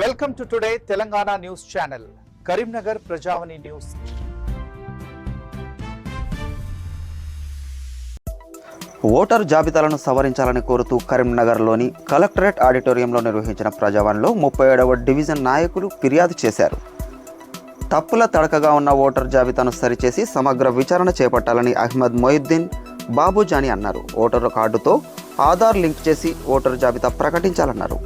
Welcome to today Telangana news channel Karimnagar Prajavani news. Voter జాబితాలను సవరించాలని కోరుతూ కరీంనగర్లోని కలెక్టరేట్ ఆడిటోరియంలో నిర్వహించిన ప్రజావాణిలో ముప్పై ఏడవ డివిజన్ నాయకులు ఫిర్యాదు చేశారు. తప్పుల తడకగా ఉన్న ఓటర్ జాబితాను సరిచేసి సమగ్ర విచారణ చేపట్టాలని అహ్మద్ మొయిద్దీన్ బాబుజాని అన్నారు. ఓటర్ కార్డుతో ఆధార్ లింక్ చేసి ఓటర్ జాబితా ప్రకటించాలన్నారు.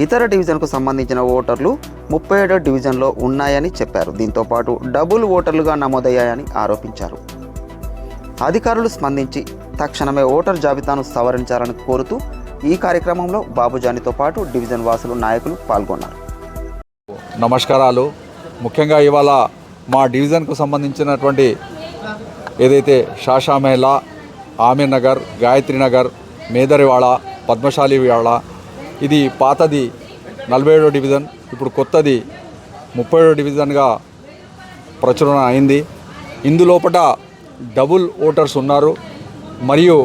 ఇతర డివిజన్కు సంబంధించిన ఓటర్లు ముప్పై ఏడో డివిజన్లో ఉన్నాయని చెప్పారు. దీంతో పాటు డబుల్ ఓటర్లుగా నమోదయ్యాయని ఆరోపించారు. అధికారులు స్పందించి తక్షణమే ఓటర్ జాబితాను సవరించాలని కోరుతూ ఈ కార్యక్రమంలో బాబుజానితో పాటు డివిజన్ వాసులు నాయకులు పాల్గొన్నారు. నమస్కారాలు. ముఖ్యంగా ఇవాళ మా డివిజన్కు సంబంధించినటువంటి ఏదైతే షాషామేళ ఆమీర్ నగర్ గాయత్రి నగర్ మేదరివాడ పద్మశాలివాడ ఇది పాతది నలభై ఏడో డివిజన్ ఇప్పుడు కొత్తది ముప్పై ఏడో డివిజన్గా ప్రచురణ అయింది. ఇందులోపట డబుల్ ఓటర్స్ ఉన్నారు. మరియు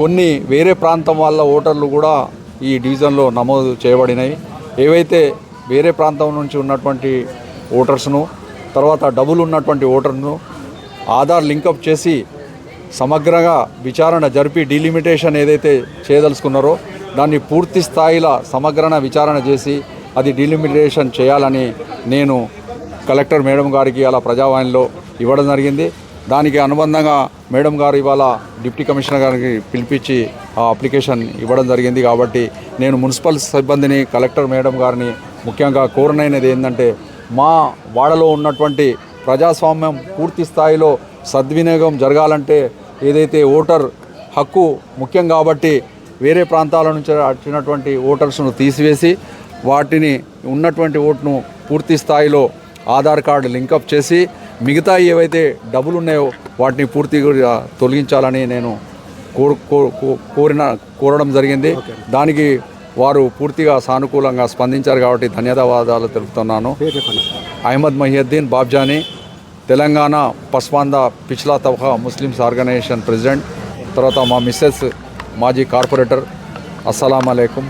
కొన్ని వేరే ప్రాంతం వాళ్ళ ఓటర్లు కూడా ఈ డివిజన్లో నమోదు చేయబడినాయి. ఏవైతే వేరే ప్రాంతం నుంచి ఉన్నటువంటి ఓటర్స్ను తర్వాత డబుల్ ఉన్నటువంటి ఓటర్ను ఆధార్ లింకప్ చేసి సమగ్రంగా విచారణ జరిపి డీలిమిటేషన్ ఏదైతే చేయదలుచుకున్నారో దాన్ని పూర్తి స్థాయిలో సమగ్రణ విచారణ చేసి అది డీలిమిటేషన్ చేయాలని నేను కలెక్టర్ మేడం గారికి అలా ప్రజావాణిలో ఇవ్వడం జరిగింది. దానికి అనుబంధంగా మేడం గారు ఇవాళ డిప్యూటీ కమిషనర్ గారికి పిలిపించి ఆ అప్లికేషన్ ఇవ్వడం జరిగింది కాబట్టి నేను మున్సిపల్ సిబ్బందిని కలెక్టర్ మేడం గారిని ముఖ్యంగా కోరనైనది ఏంటంటే మా వాడలో ఉన్నటువంటి ప్రజాస్వామ్యం పూర్తి స్థాయిలో సద్వినియోగం జరగాలంటే ఏదైతే ఓటర్ హక్కు ముఖ్యం కాబట్టి వేరే ప్రాంతాల నుంచి వచ్చినటువంటి ఓటర్స్ను తీసివేసి వాటిని ఉన్నటువంటి ఓటును పూర్తి స్థాయిలో ఆధార్ కార్డు లింకప్ చేసి మిగతా ఏవైతే డబ్బులు ఉన్నాయో వాటిని పూర్తిగా తొలగించాలని నేను కోరిన కోరడం జరిగింది. దానికి వారు పూర్తిగా సానుకూలంగా స్పందించారు కాబట్టి ధన్యవాదాలు తెలుపుతున్నాను. అహ్మద్ మహియుద్దీన్ బాబ్జానీ తెలంగాణ పస్మాంద పిచ్లా తవహా ముస్లిమ్స్ ఆర్గనైజేషన్ ప్రెసిడెంట్ తర్వాత మా మిస్సెస్ మాజీ కార్పొరేటర్ అస్సలం అలైకుం